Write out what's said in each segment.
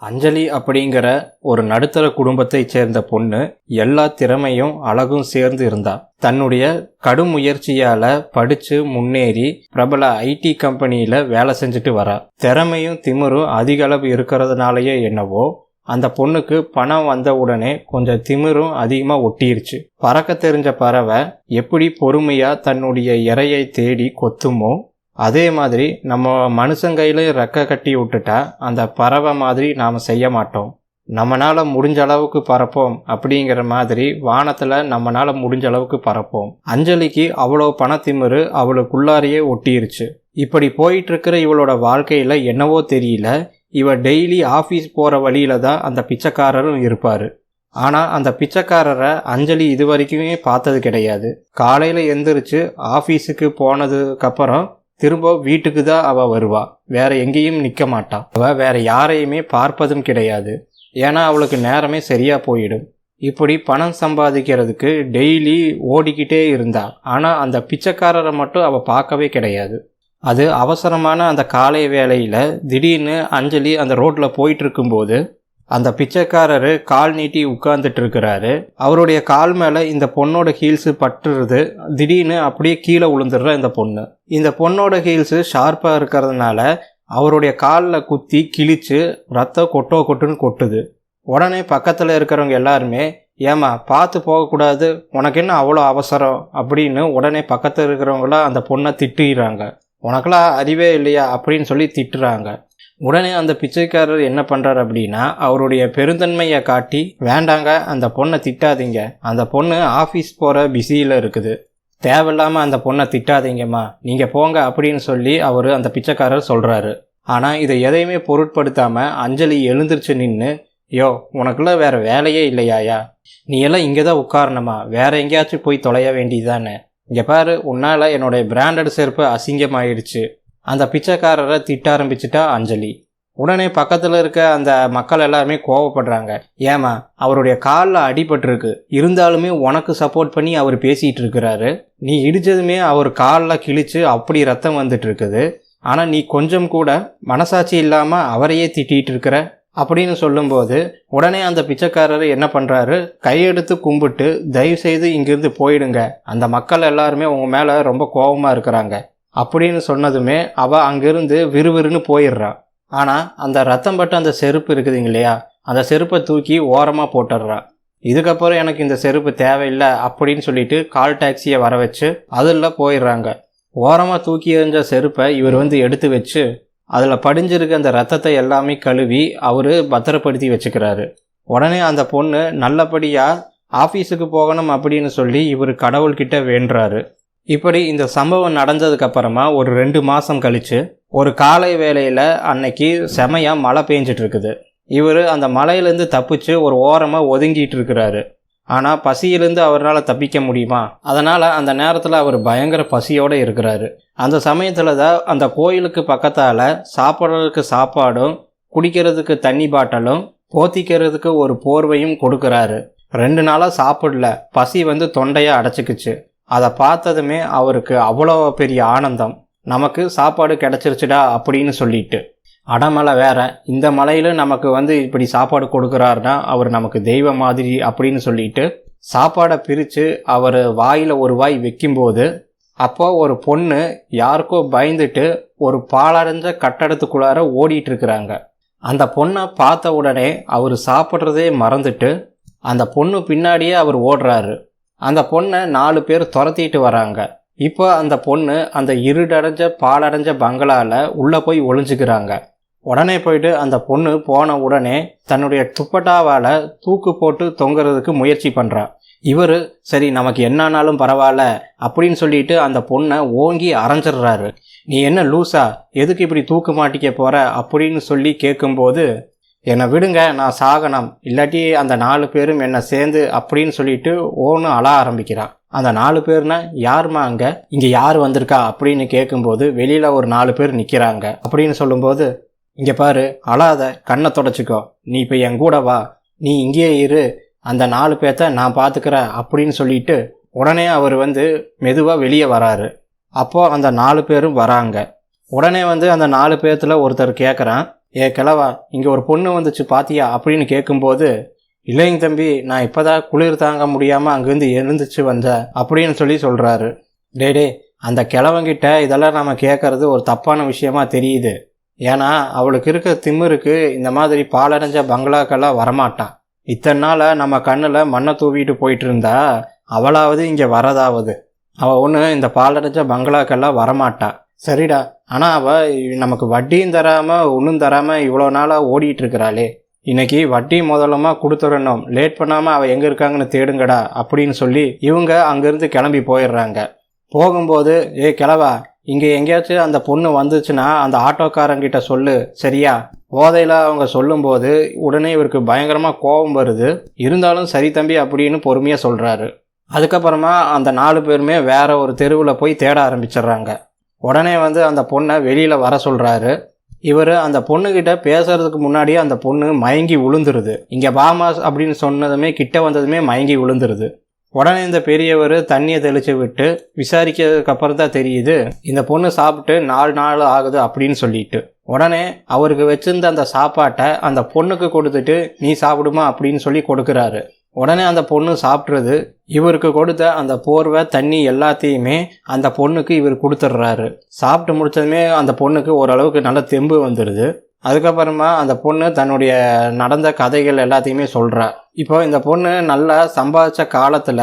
அஞ்சலி அப்படிங்கிற ஒரு நடுத்தர குடும்பத்தைச் சேர்ந்த பொண்ணு எல்லா திறமையும் அழகும் சேர்ந்து இருந்தா. தன்னுடைய கடும் முயற்சியால படிச்சு முன்னேறி பிரபல ஐடி கம்பெனியில வேலை செஞ்சுட்டு வரா. திறமையும் திமிரும் அதிக அளவு இருக்கிறதுனாலயே என்னவோ அந்த பொண்ணுக்கு பணம் வந்த உடனே கொஞ்சம் திமிரும் அதிகமாக ஒட்டிருச்சு. பறக்க தெரிஞ்ச பறவை எப்படி பொறுமையா தன்னுடைய இறையை தேடி கொத்துமோ அதே மாதிரி நம்ம மனுஷங்கையில ரெக்க கட்டி விட்டுட்டா அந்த பறவை மாதிரி நாம் செய்ய மாட்டோம். நம்மளால் முடிஞ்ச அளவுக்கு பறப்போம் அப்படிங்கிற மாதிரி வானத்தில் நம்மளால் முடிஞ்ச அளவுக்கு பறப்போம். அஞ்சலிக்கு அவ்வளோ பணத்திமிரு அவளுக்குள்ளாரையே ஒட்டிருச்சு. இப்படி போயிட்டு இருக்கிற இவளோட வாழ்க்கையில் என்னவோ தெரியல. இவ டெய்லி ஆஃபீஸ் போகிற வழியில தான் அந்த பிச்சைக்காரரும் இருப்பார். ஆனால் அந்த பிச்சைக்காரரை அஞ்சலி இது வரைக்குமே பார்த்தது கிடையாது. காலையில் எந்திரிச்சு ஆஃபீஸுக்கு போனதுக்கப்புறம் திரும்ப வீட்டுக்கு தான் அவள் வருவா. வேற எங்கேயும் நிற்க மாட்டாள் அவள் வேற யாரையுமே பார்ப்பதும் கிடையாது. ஏன்னா அவளுக்கு நேரமே சரியா போயிடும். இப்படி பணம் சம்பாதிக்கிறதுக்கு டெய்லி ஓடிக்கிட்டே இருந்தா. ஆனால் அந்த பிச்சைக்காரரை மட்டும் அவள் பார்க்கவே கிடையாது. அது அவசரமான அந்த காலை வேளையில் திடீர்னு அஞ்சலி அந்த ரோட்டில் போயிட்டு இருக்கும்போது அந்த பிச்சைக்காரரு கால் நீட்டி உட்கார்ந்துட்டு இருக்கிறாரு அவருடைய கால் மேல இந்த பொண்ணோட ஹீல்ஸ் பட்டுருது. திடீர்னு அப்படியே கீழே விழுந்துடுற இந்த பொண்ணு. இந்த பொண்ணோட ஹீல்ஸ் ஷார்ப்பா இருக்கிறதுனால அவருடைய காலில் குத்தி கிழிச்சு ரத்தம் கொட்டோ கொட்டுன்னு கொட்டுது. உடனே பக்கத்தில் இருக்கிறவங்க எல்லாருமே ஏமா பார்த்து போகக்கூடாது. உனக்கு என்ன அவ்வளோ அவசரம்? அப்படின்னு உடனே பக்கத்தில் இருக்கிறவங்களாம் அந்த பொண்ணை திட்டுறாங்க உனக்கெல்லாம் அறிவே இல்லையா? அப்படின்னு சொல்லி திட்டுறாங்க. உடனே அந்த பிச்சைக்காரர் என்ன பண்ணுறாரு அப்படின்னா அவருடைய பெருந்தன்மையை காட்டி வேண்டாங்க அந்த பொண்ணை திட்டாதீங்க. அந்த பொண்ணு ஆஃபீஸ் போகிற பிஸியில் இருக்குது. தேவையில்லாமல் அந்த பொண்ணை திட்டாதீங்கம்மா. நீங்கள் போங்க அப்படின்னு சொல்லி அவர் அந்த பிச்சைக்காரர் சொல்கிறாரு ஆனால் இதை எதையுமே பொருட்படுத்தாமல் அஞ்சலி எழுந்திருச்சு நின்று யோ உனக்குள்ள வேற வேலையே இல்லையாயா? நீ எல்லாம் இங்கே தான் உட்காரணுமா? வேற எங்கேயாச்சும் போய் தொலைய வேண்டியதானே இங்கே பாரு உன்னால் என்னுடைய பிராண்டட் செருப்பு அசிங்கமாயிடுச்சு. அந்த பிச்சைக்காரரை திட்ட ஆரம்பிச்சிட்டா அஞ்சலி. உடனே பக்கத்தில் இருக்க அந்த மக்கள் எல்லாருமே கோவப்படுறாங்க. ஏமா அவருடைய காலில் அடிபட்டிருக்கு. இருந்தாலுமே உனக்கு சப்போர்ட் பண்ணி அவர் பேசிகிட்டு இருக்கிறாரு. நீ இடித்ததுமே அவர் காலில் கிழிச்சு அப்படி ரத்தம் வந்துட்டு இருக்குது ஆனால் நீ கொஞ்சம் கூட மனசாட்சி இல்லாமல் அவரையே திட்டிகிட்டு இருக்கிற? அப்படின்னு சொல்லும்போது உடனே அந்த பிச்சைக்காரர் என்ன பண்ணுறாரு கையெடுத்து கும்பிட்டு தயவு செய்து இங்கிருந்து போயிடுங்க. அந்த மக்கள் எல்லாருமே உங்கள் மேலே ரொம்ப கோபமாக இருக்கிறாங்க. அப்படின்னு சொன்னதுமே அவள் அங்கிருந்து விறுவிறுன்னு போயிடுறா. ஆனால் அந்த ரத்தம் பட்ட அந்த செருப்பு இருக்குதுங்க இல்லையா? அந்த செருப்பை தூக்கி ஓரமாக போட்டுடுறா. இதுக்கப்புறம் எனக்கு இந்த செருப்பு தேவையில்லை அப்படின்னு சொல்லிட்டு கால் டாக்ஸியை வர வச்சு அதில் போயிடுறாங்க. ஓரமாக தூக்கி எறிஞ்ச செருப்பை இவர் வந்து எடுத்து வச்சு அதில் படிஞ்சிருக்க அந்த ரத்தத்தை எல்லாமே கழுவி அவர் பத்திரப்படுத்தி வச்சுக்கிறாரு. உடனே அந்த பொண்ணு நல்லபடியாக ஆஃபீஸுக்கு போகணும் அப்படின்னு சொல்லி இவர் கடவுள்கிட்ட வேண்டுறாரு. இப்படி இந்த சம்பவம் நடந்ததுக்கப்புறமா ஒரு ரெண்டு மாதம் கழிச்சு ஒரு காலை வேளையில் அன்னைக்கு செமையாக மழை பெஞ்சிட்டு இருக்குது. இவர் அந்த மலையிலேருந்து தப்பிச்சு ஒரு ஓரமாக ஒதுங்கிட்டு இருக்கிறாரு. ஆனால் பசியிலேருந்து அவரால் தப்பிக்க முடியுமா? அதனால் அந்த நேரத்தில் அவர் பயங்கர பசியோடு இருக்கிறாரு. அந்த சமயத்தில் தான் அந்த கோயிலுக்கு பக்கத்தால் சாப்பிட்றதுக்கு சாப்பாடும் குடிக்கிறதுக்கு தண்ணி பாட்டலும் போத்திக்கிறதுக்கு ஒரு போர்வையும் கொடுக்குறாரு. ரெண்டு நாளாக சாப்பிடல. பசி வந்து தொண்டையை அடைச்சிக்குச்சு. அதை பார்த்ததுமே அவருக்கு அவ்வளோ பெரிய ஆனந்தம். நமக்கு சாப்பாடு கிடச்சிருச்சுடா அப்படின்னு சொல்லிட்டு. அடமலை வேற இந்த மலையில் நமக்கு வந்து இப்படி சாப்பாடு கொடுக்குறாருன்னா அவர் நமக்கு தெய்வ மாதிரி அப்படின்னு சொல்லிட்டு சாப்பாடை பிரித்து அவர் வாயில் ஒரு வாய் வைக்கும்போது அப்போ ஒரு பொண்ணு யாருக்கோ பயந்துட்டு ஒரு பாலடைஞ்ச கட்டடத்துக்குள்ளார ஓடிட்டு இருக்கிறாங்க அந்த பொண்ணை பார்த்த உடனே அவர் சாப்பிட்றதே மறந்துட்டு அந்த பொண்ணு பின்னாடியே அவர் ஓடுறாரு. அந்த பொண்ணை நாலு பேர் துரத்திட்டு வராங்க. இப்போ அந்த பொண்ணு அந்த இருடடைஞ்ச பாலடைஞ்ச பங்களாவில் உள்ளே போய் ஒளிஞ்சுக்கிறாங்க. உடனே போயிட்டு அந்த பொண்ணு போன உடனே தன்னுடைய துப்பட்டாவால் தூக்கு போட்டு தொங்குறதுக்கு முயற்சி பண்ணுறா இவர் சரி நமக்கு என்னானாலும் பரவாயில்ல அப்படின்னு சொல்லிட்டு அந்த பொண்ணை ஓங்கி அரைஞ்சிடுறாரு. நீ என்ன லூசா? எதுக்கு இப்படி தூக்கு மாட்டிக்க போற? அப்படின்னு சொல்லி கேட்கும்போது என்னை விடுங்க நான் சாகனம் இல்லாட்டி அந்த நாலு பேரும் என்னை சேர்ந்து அப்படின்னு சொல்லிட்டு ஓன்னு அழ ஆரம்பிக்கிறான் அந்த நாலு பேர்னா யாருமா அங்கே? இங்கே யார் வந்திருக்கா? அப்படின்னு கேட்கும்போது வெளியில் ஒரு நாலு பேர் நிற்கிறாங்க அப்படின்னு சொல்லும்போது இங்கே பாரு அழாத கண்ணை தொடச்சிக்கோ. நீ இப்போ என் கூட வா. நீ இங்கேயே இரு. அந்த நாலு பேர்த்த நான் பார்த்துக்கிறேன் அப்படின்னு சொல்லிட்டு உடனே அவர் வந்து மெதுவாக வெளியே வராரு. அப்போது அந்த நாலு பேரும் வராங்க. உடனே வந்து அந்த நாலு பேர்த்தில் ஒருத்தர் கேட்குறான் ஏ கிழவா இங்கே ஒரு பொண்ணு வந்துச்சு பாத்தியா அப்படின்னு கேட்கும்போது இல்லைங்க தம்பி நான் இப்போதான் குளிர் தாங்க முடியாமல் அங்கேருந்து எழுந்துச்சு வந்தேன் அப்படின்னு சொல்லி சொல்கிறாரு டே அந்த கிழவங்கிட்ட இதெல்லாம் நம்ம கேட்கறது ஒரு தப்பான விஷயமா தெரியுது. ஏன்னா அவளுக்கு இருக்க திமிருக்கு இந்த மாதிரி பாலடைஞ்ச பங்களாக்கெல்லாம் வரமாட்டான் இத்தனை நாளாக நம்ம கண்ணில் மண்ணை தூவிட்டு போயிட்டு இருந்தா அவளாவது இங்கே வரதாவது. அவள் ஒன்று இந்த பாலடைஞ்ச பங்களாக்கெல்லாம் வரமாட்டாள் சரிடா. ஆனால் அவள் நமக்கு வட்டியும் தராமல் ஒன்றும் தராமல் இவ்வளோ நாளாக ஓடிட்டு இருக்கிறாளே இன்னைக்கு வட்டி முதலமாக கொடுத்துடணும். லேட் பண்ணாமல் அவள் எங்கே இருக்காங்கன்னு தேடுங்கடா அப்படின்னு சொல்லி இவங்க அங்கேருந்து கிளம்பி போயிடுறாங்க. போகும்போது ஏ கிளவா இங்கே எங்கேயாச்சும் அந்த பொண்ணு வந்துச்சுன்னா அந்த ஆட்டோக்காரங்கிட்ட சொல்லு. சரியா? போதையில் அவங்க சொல்லும்போது உடனே இவருக்கு பயங்கரமாக கோபம் வருது. இருந்தாலும் சரி தம்பி அப்படின்னு பொறுமையாக சொல்கிறாரு அதுக்கப்புறமா அந்த நாலு பேருமே வேற ஒரு தெருவில் போய் தேட ஆரம்பிச்சிடுறாங்க. உடனே வந்து அந்த பொண்ணை வெளியில் வர சொல்கிறாரு இவர் அந்த பொண்ணுக்கிட்ட பேசுறதுக்கு முன்னாடியே அந்த பொண்ணு மயங்கி விழுந்துருது இங்கே பாமாஸ் அப்படின்னு சொன்னதுமே கிட்ட வந்ததுமே மயங்கி விழுந்துருது உடனே இந்த பெரியவர் தண்ணியை தெளித்து விட்டு விசாரிக்கிறதுக்கு அப்புறம் தான் தெரியுது இந்த பொண்ணு சாப்பிட்டு நாலு நாள் ஆகுது அப்படின்னு சொல்லிட்டு. உடனே அவருக்கு வச்சிருந்த அந்த சாப்பாட்டை அந்த பொண்ணுக்கு கொடுத்துட்டு நீ சாப்பிடுமா? அப்படின்னு சொல்லி கொடுக்குறாரு. உடனே அந்த பொண்ணு சாப்பிட்றது. இவருக்கு கொடுத்த அந்த போர்வை தண்ணி எல்லாத்தையுமே அந்த பொண்ணுக்கு இவர் கொடுத்துட்றாரு. சாப்பிட்டு முடிச்சதுமே அந்த பொண்ணுக்கு ஓரளவுக்கு நல்ல தெம்பு வந்துடுது. அதுக்கப்புறமா அந்த பொண்ணு தன்னுடைய நடந்த கதைகள் எல்லாத்தையுமே சொல்கிறா இப்போ இந்த பொண்ணு நல்லா சம்பாதிச்ச காலத்தில்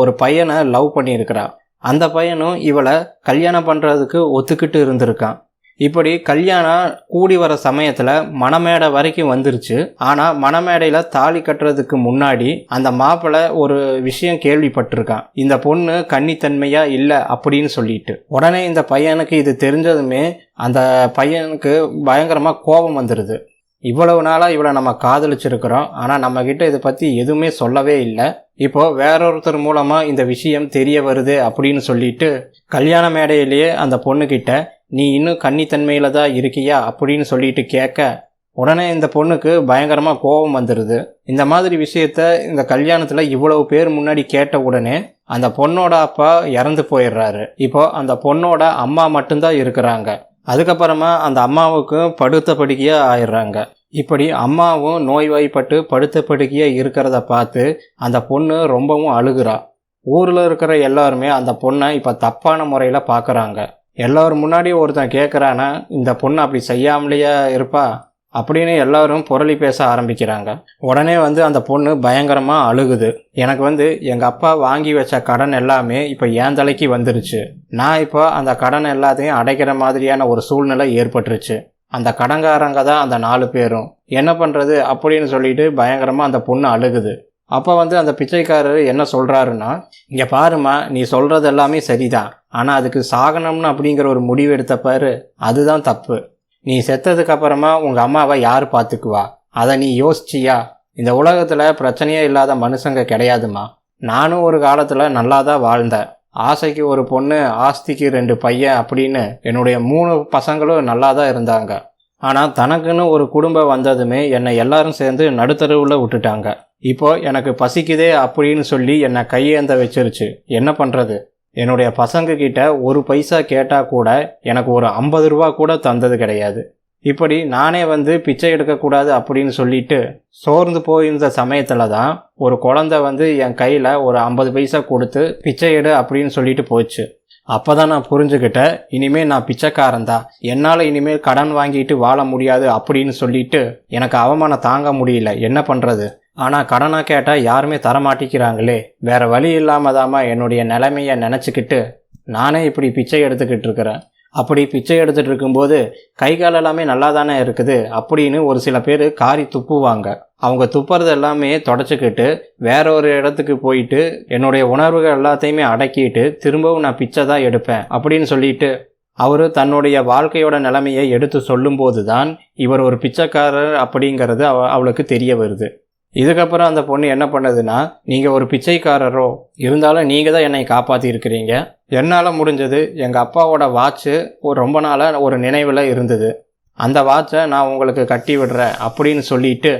ஒரு பையனை லவ் பண்ணியிருக்கிறா. அந்த பையனும் இவளை கல்யாணம் பண்ணுறதுக்கு ஒத்துக்கிட்டு இருந்திருக்கான். இப்படி கல்யாணம் கூடி வர சமயத்தில் மணமேடை வரைக்கும் வந்துருச்சு. ஆனால் மணமேடையில் தாலி கட்டுறதுக்கு முன்னாடி அந்த மாப்பிள்ளை ஒரு விஷயம் கேள்விப்பட்டிருக்கான். இந்த பொண்ணு கன்னித்தன்மையா இல்லை அப்படின்னு சொல்லிட்டு. உடனே இந்த பையனுக்கு இது தெரிஞ்சதுமே அந்த பையனுக்கு பயங்கரமாக கோபம் வந்துடுது இவ்வளவு நாளாக இவளை நம்ம காதலிச்சிருக்கிறோம். ஆனால் நம்மக்கிட்ட இதை பற்றி எதுவுமே சொல்லவே இல்லை. இப்போ வேறொருத்தர் மூலமாக இந்த விஷயம் தெரிய வருது அப்படின்னு சொல்லிட்டு கல்யாண மேடையிலேயே அந்த பொண்ணுக்கிட்ட நீ இன்னும் கன்னித்தன்மையில் தான் இருக்கியா அப்படின்னு சொல்லிட்டு கேட்க உடனே இந்த பொண்ணுக்கு பயங்கரமாக கோபம் வந்துடுது இந்த மாதிரி விஷயத்த இந்த கல்யாணத்தில் இவ்வளவு பேர் முன்னாடி கேட்ட உடனே அந்த பொண்ணோட அப்பா இறந்து போயிடுறாரு. இப்போ அந்த பொண்ணோட அம்மா மட்டும்தான் இருக்கிறாங்க. அதுக்கப்புறமா அந்த அம்மாவுக்கும் படுத்த படுக்கையாக ஆயிடுறாங்க. இப்படி அம்மாவும் நோய்வாய்ப்பட்டு படுத்த படுக்கையாக இருக்கிறத பார்த்து அந்த பொண்ணு ரொம்பவும் அழுகுறா. ஊரில் இருக்கிற எல்லாருமே அந்த பொண்ணை இப்போ தப்பான முறையில் பார்க்குறாங்க எல்லோரும் முன்னாடியும் ஒருத்தன் கேட்குறானா இந்த பொண்ணு அப்படி செய்யாமலேயே இருப்பா அப்படின்னு எல்லாரும் புரளி பேச ஆரம்பிக்கிறாங்க. உடனே வந்து அந்த பொண்ணு பயங்கரமாக அழுகுது. எனக்கு வந்து எங்கள் அப்பா வாங்கி வச்ச கடன் எல்லாமே இப்போ என் தலைக்கு வந்துருச்சு. நான் இப்போ அந்த கடன் எல்லாத்தையும் அடைக்கிற மாதிரியான ஒரு சூழ்நிலை ஏற்பட்டுருச்சு. அந்த கடங்காரங்க தான் அந்த நாலு பேரும். என்ன பண்ணுறது அப்படின்னு சொல்லிட்டு பயங்கரமாக அந்த பொண்ணு அழுகுது. அப்போ வந்து அந்த பிச்சைக்காரர் என்ன சொல்கிறாருன்னா இங்கே பாருமா நீ சொல்கிறது எல்லாமே சரிதான். ஆனால் அதுக்கு சாகனம்னு அப்படிங்கிற ஒரு முடிவு எடுத்த பாரு அதுதான் தப்பு. நீ செத்ததுக்கு அப்புறமா உங்கள் அம்மாவை யார் பார்த்துக்குவா? அதை நீ யோசிச்சியா? இந்த உலகத்தில் பிரச்சனையே இல்லாத மனுஷங்க கிடையாதுமா நானும் ஒரு காலத்தில் நல்லா தான் வாழ்ந்தேன். ஆசைக்கு ஒரு பொண்ணு ஆஸ்திக்கு ரெண்டு பையன் அப்படின்னு என்னுடைய மூணு பசங்களும் நல்லா தான் இருந்தாங்க. ஆனால் தனக்குன்னு ஒரு குடும்பம் வந்ததுமே என்னை எல்லாரும் சேர்ந்து நடுத்தருவில் விட்டுட்டாங்க. இப்போ எனக்கு பசிக்குதே அப்படின்னு சொல்லி என்னை கையேந்த வச்சிருச்சு. என்ன பண்ணுறது என்னுடைய பசங்க கிட்ட ஒரு பைசா கேட்டால் கூட எனக்கு ஒரு ஐம்பது ரூபா கூட தந்தது கிடையாது. இப்படி நானே வந்து பிச்சை எடுக்கக்கூடாது அப்படின்னு சொல்லிட்டு சோர்ந்து போயிருந்த சமயத்தில் தான் ஒரு குழந்தை வந்து என் கையில் ஒரு ஐம்பது பைசா கொடுத்து பிச்சை எடு அப்படின்னு சொல்லிட்டு போச்சு. அப்போ தான் நான் புரிஞ்சுக்கிட்டேன் இனிமேல் நான் பிச்சைக்காரன் தான். என்னால் இனிமேல் கடன் வாங்கிட்டு வாழ முடியாது அப்படின்னு சொல்லிட்டு எனக்கு அவமானம் தாங்க முடியல. என்ன பண்ணுறது ஆனால் கடனாக கேட்டால் யாருமே தரமாட்டிக்கிறாங்களே வேற வழி இல்லாம தாமா என்னுடைய நிலைமையை நினச்சிக்கிட்டு நானே இப்படி பிச்சை எடுத்துக்கிட்டு இருக்கிறேன். அப்படி பிச்சை எடுத்துட்டு இருக்கும்போது கை கால் எல்லாமே நல்லா தானே இருக்குது அப்படின்னு ஒரு சில பேர் காரி துப்புவாங்க. அவங்க துப்புறது எல்லாமே தொடச்சிக்கிட்டு வேற ஒரு இடத்துக்கு போயிட்டு என்னுடைய உணர்வுகள் எல்லாத்தையுமே அடக்கிட்டு திரும்பவும் நான் பிச்சை தான் எடுப்பேன் அப்படின்னு சொல்லிட்டு அவர் தன்னுடைய வாழ்க்கையோட நிலைமையை எடுத்து சொல்லும்போது தான் இவர் ஒரு பிச்சைக்காரர் அப்படிங்கிறது அவ அவளுக்கு தெரிய வருது. இதுக்கப்புறம் அந்த பொண்ணு என்ன பண்ணுதுன்னா நீங்கள் ஒரு பிச்சைக்காரரோ இருந்தாலும் நீங்கள் தான் என்னை காப்பாற்றி இருக்கிறீங்க என்னால் முடிஞ்சது எங்கள் அப்பாவோட வாட்ச்சு ஒரு ரொம்ப நாளாக ஒரு நினைவில் இருந்தது. அந்த வாட்சை நான் உங்களுக்கு கட்டி விடுறேன் அப்படின்னு சொல்லிட்டு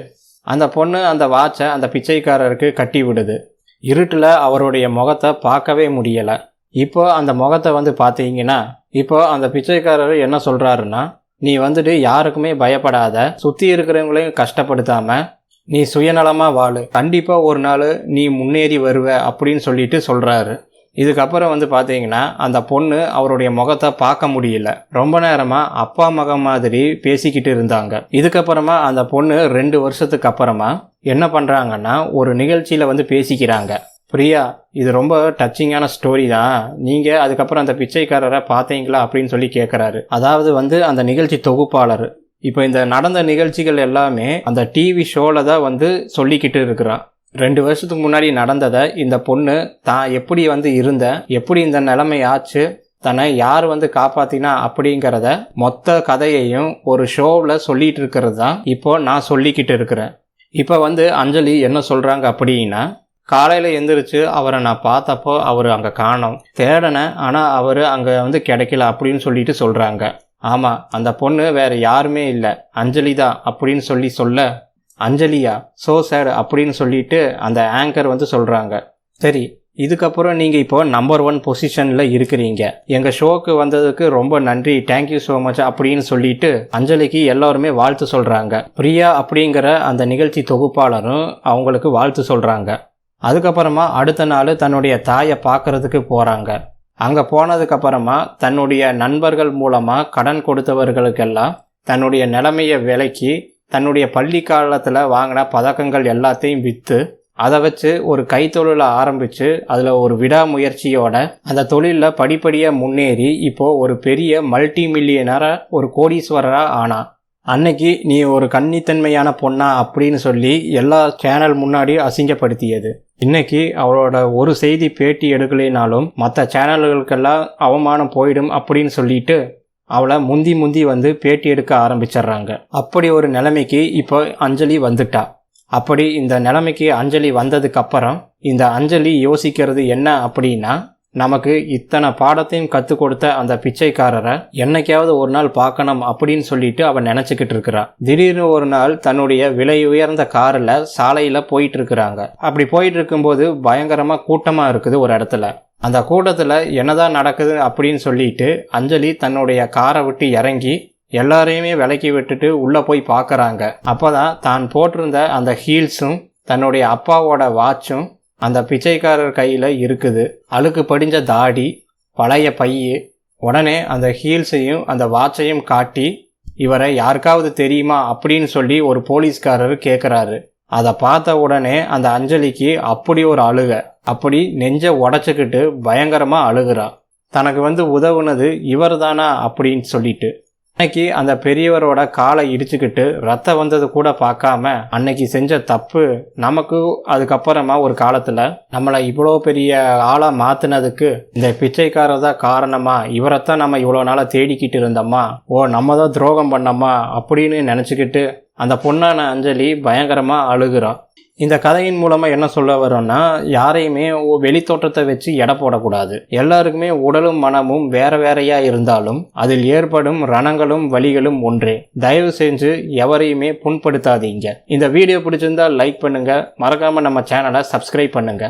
அந்த பொண்ணு அந்த வாட்சை அந்த பிச்சைக்காரருக்கு கட்டி விடுது. இருட்டில் அவருடைய முகத்தை பார்க்கவே முடியலை. இப்போ அந்த முகத்தை வந்து பார்த்தீங்கன்னா இப்போ அந்த பிச்சைக்காரர் என்ன சொல்கிறாருன்னா நீ வந்துட்டு யாருக்குமே பயப்படாத சுற்றி இருக்கிறவங்களையும் கஷ்டப்படுத்தாமல் நீ சுயநலமாக வாழு. கண்டிப்பாக ஒரு நாள் நீ முன்னேறி வருவ அப்படின்னு சொல்லிட்டு சொல்கிறாரு இதுக்கப்புறம் வந்து பார்த்தீங்கன்னா அந்த பொண்ணு அவருடைய முகத்தை பார்க்க முடியல. ரொம்ப நேரமாக அப்பா மகன் மாதிரி பேசிக்கிட்டு இருந்தாங்க. இதுக்கப்புறமா அந்த பொண்ணு ரெண்டு வருஷத்துக்கு அப்புறமா என்ன பண்ணுறாங்கன்னா ஒரு நிகழ்ச்சியில் வந்து பேசிக்கிறாங்க. பிரியா இது ரொம்ப டச்சிங்கான ஸ்டோரி தான். நீங்கள் அதுக்கப்புறம் அந்த பிச்சைக்காரரை பார்த்தீங்களா அப்படின்னு சொல்லி கேட்குறாரு அதாவது வந்து அந்த நிகழ்ச்சி தொகுப்பாளர். இப்போ இந்த நடந்த நிகழ்ச்சிகள் எல்லாமே அந்த டிவி ஷோவில் தான் வந்து சொல்லிக்கிட்டு இருக்கிறான். ரெண்டு வருஷத்துக்கு முன்னாடி நடந்ததை இந்த பொண்ணு தான் எப்படி வந்து இருந்த எப்படி இந்த நிலைமை ஆச்சு தன்னை யார் வந்து காப்பாத்தினா அப்படிங்கிறத மொத்த கதையையும் ஒரு ஷோவில் சொல்லிட்டு இருக்கிறது தான் இப்போ நான் சொல்லிக்கிட்டு இருக்கிறேன். இப்போ வந்து அஞ்சலி என்ன சொல்கிறாங்க அப்படின்னா காலையில் எந்திரிச்சு அவரை நான் பார்த்தப்போ அவர் அங்கே காணோம். தேடினேன் ஆனால் அவர் அங்கே வந்து கிடைக்கல அப்படின்னு சொல்லிட்டு சொல்கிறாங்க ஆமாம் அந்த பொண்ணு வேற யாருமே இல்லை. அஞ்சலி தான் அப்படின்னு சொல்லி சொல்ல அஞ்சலியா சோ சார் அப்படின்னு சொல்லிட்டு அந்த ஆங்கர் வந்து சொல்கிறாங்க சரி இதுக்கப்புறம் நீங்கள் இப்போ நம்பர் ஒன் பொசிஷனில் இருக்கிறீங்க. எங்கள் ஷோக்கு வந்ததுக்கு ரொம்ப நன்றி தேங்க்யூ ஸோ மச் அப்படின்னு சொல்லிட்டு அஞ்சலிக்கு எல்லாருமே வாழ்த்து சொல்கிறாங்க பிரியா அப்படிங்கிற அந்த நிகழ்ச்சி தொகுப்பாளரும் அவங்களுக்கு வாழ்த்து சொல்கிறாங்க அதுக்கப்புறமா அடுத்த நாள் தன்னுடைய தாயை பார்க்கறதுக்கு போகிறாங்க அங்கே போனதுக்கப்புறமா தன்னுடைய நண்பர்கள் மூலமாக கடன் கொடுத்தவர்களுக்கெல்லாம் தன்னுடைய நிலைமையை விலைக்கு தன்னுடைய பள்ளி காலத்தில் வாங்கின பதக்கங்கள் எல்லாத்தையும் விற்று அதை வச்சு ஒரு கைத்தொழிலை ஆரம்பித்து அதில் ஒரு விடாமுயற்சியோட அந்த தொழிலில் படிப்படியாக முன்னேறி இப்போது ஒரு பெரிய மல்டி மில்லியனராக ஒரு கோடீஸ்வரராக ஆனா அன்னைக்கு நீ ஒரு கன்னித்தன்மையான பொண்ணா அப்படின்னு சொல்லி எல்லா சேனல் முன்னாடி அசிங்கப்படுத்தியது. இன்னைக்கு அவளோட ஒரு செய்தி பேட்டி எடுக்கலைனாலும் மற்ற சேனல்களுக்கெல்லாம் அவமானம் போயிடும் அப்படின்னு சொல்லிட்டு அவளை முந்தி முந்தி வந்து பேட்டி எடுக்க ஆரம்பிச்சிடுறாங்க. அப்படி ஒரு நிலைமைக்கு இப்போ அஞ்சலி வந்துட்டா. அப்படி இந்த நிலைமைக்கு அஞ்சலி வந்ததுக்கப்புறம் இந்த அஞ்சலி யோசிக்கிறது என்ன அப்படின்னா நமக்கு இத்தனை பாடத்தையும் கற்றுக் கொடுத்த அந்த பிச்சைக்காரரை என்னைக்காவது ஒரு நாள் பார்க்கணும் அப்படின்னு சொல்லிட்டு அவன் நினச்சிக்கிட்டு இருக்கிறான் திடீர்னு ஒரு நாள் தன்னுடைய விலை உயர்ந்த காரில் சாலையில் போயிட்டு இருக்கிறாங்க. அப்படி போயிட்டு இருக்கும்போது பயங்கரமாக கூட்டமாக இருக்குது ஒரு இடத்துல. அந்த கூட்டத்தில் என்னதான் நடக்குது அப்படின்னு சொல்லிட்டு அஞ்சலி தன்னுடைய காரை விட்டு இறங்கி எல்லாரையுமே விலக்கி விட்டுட்டு உள்ளே போய் பார்க்குறாங்க. அப்போ தான் தான் போட்டிருந்த அந்த ஹீல்ஸும் தன்னுடைய அப்பாவோட வாட்சும் அந்த பிச்சைக்காரர் கையில் இருக்குது. அழுக்கு படிஞ்ச தாடி பழைய பைய உடனே அந்த ஹீல்ஸையும் அந்த வாட்சையும் காட்டி இவரை யாருக்காவது தெரியுமா? அப்படின்னு சொல்லி ஒரு போலீஸ்காரர் கேட்குறாரு அதை பார்த்த உடனே அந்த அஞ்சலிக்கு அப்படி ஒரு அழுக. அப்படி நெஞ்ச உடச்சிக்கிட்டு பயங்கரமாக அழுகிறா. தனக்கு வந்து உதவுனது இவர் தானா அப்படின்னு சொல்லிட்டு. அன்னைக்கு அந்த பெரியவரோட காலை இடிச்சுக்கிட்டு ரத்தம் வந்தது கூட பார்க்காம அன்னைக்கு செஞ்ச தப்பு நமக்கு அதுக்கப்புறமா ஒரு காலத்தில் நம்மளை இவ்வளோ பெரிய ஆளாக மாற்றினதுக்கு இந்த பிச்சைக்காரர் தான் காரணமா? இவரைத்தான் நம்ம இவ்வளோ நாளாக தேடிக்கிட்டு இருந்தோமா? ஓ நம்ம தான் துரோகம் பண்ணோமா? அப்படின்னு நினச்சிக்கிட்டு அந்த பொண்ணான அஞ்சலி பயங்கரமாக அழுகிறான் இந்த கதையின் மூலமாக என்ன சொல்ல வரோன்னா யாரையுமே வெளித்தோற்றத்தை வச்சு எடை போடக்கூடாது. எல்லாருக்குமே உடலும் மனமும் வேற வேறையா இருந்தாலும் அதில் ஏற்படும் ரணங்களும் வலிகளும் ஒன்றே. தயவு செஞ்சு எவரையுமே புண்படுத்தாதீங்க. இந்த வீடியோ பிடிச்சிருந்தா லைக் பண்ணுங்க. மறக்காம நம்ம சேனலை சப்ஸ்கிரைப் பண்ணுங்க.